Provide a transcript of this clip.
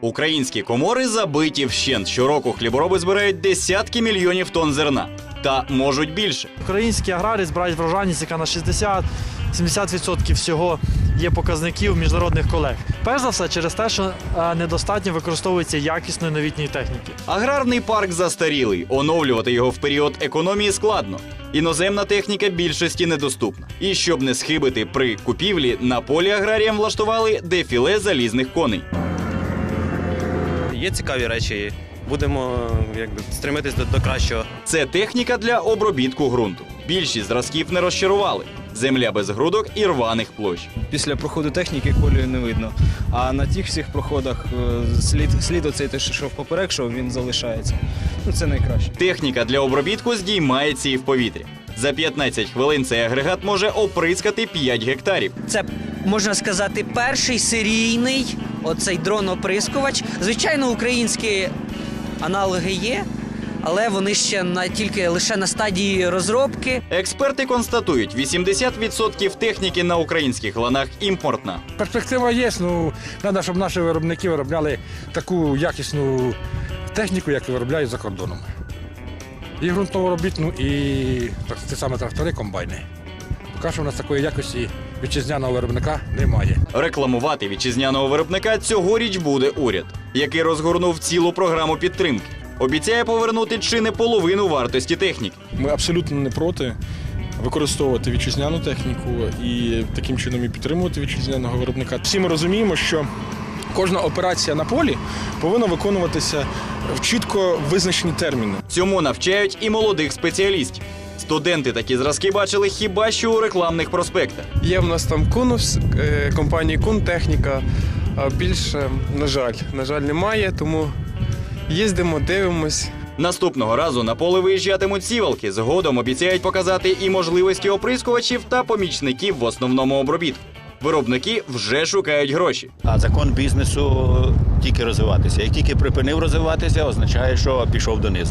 Українські комори забиті вщент. Щороку хлібороби збирають десятки мільйонів тонн зерна. Та можуть більше. Українські аграрії збирають врожайність, яка на 60-70% всього є показників міжнародних колег. Перш за все, через те, що е, недостатньо використовується якісної новітньої техніки. Аграрний парк застарілий. Оновлювати його в період економії складно. Іноземна техніка більшості недоступна. І щоб не схибити при купівлі, на полі аграріям влаштували дефіле залізних коней. Є цікаві речі. Будемо якби стремитись до, до кращого. Це техніка для обробітку ґрунту. Більшість зразків не розчарували. Земля без грудок і рваних площ. Після проходу техніки колію не видно. А на тих всіх проходах е, слід, слід оцей те, що йшов поперек, що він залишається. Ну це найкраще. Техніка для обробітку здіймається і в повітрі. За 15 хвилин цей агрегат може оприскати 5 гектарів. Це можна сказати перший серійний оцей дрон-оприскувач. Звичайно, українські аналоги є, але вони ще на тільки лише на стадії розробки. Експерти констатують, 80% техніки на українських ланах імпортна. Перспектива є, ну треба, щоб наші виробники виробляли таку якісну техніку, як виробляють за кордоном. І ґрунтово-робітну, і так, ті саме трактори, комбайни. Поки що в нас такої якості вітчизняного виробника немає. Рекламувати вітчизняного виробника цьогоріч буде уряд, який розгорнув цілу програму підтримки. Обіцяє повернути чи не половину вартості техніки. Ми абсолютно не проти використовувати вітчизняну техніку і таким чином і підтримувати вітчизняного виробника. Всі ми розуміємо, що кожна операція на полі повинна виконуватися в чітко визначені терміни. Цьому навчають і молодих спеціалістів. Студенти такі зразки бачили хіба що у рекламних проспектах. Є в нас там Кунус, е, компанії Кун техніка. А більше, на жаль, на жаль, немає, тому їздимо, дивимось. Наступного разу на поле виїжджатимуть сівалки. Згодом обіцяють показати і можливості оприскувачів та помічників в основному обробітку. Виробники вже шукають гроші. А закон бізнесу тільки розвиватися. Як тільки припинив розвиватися, означає, що пішов донизу.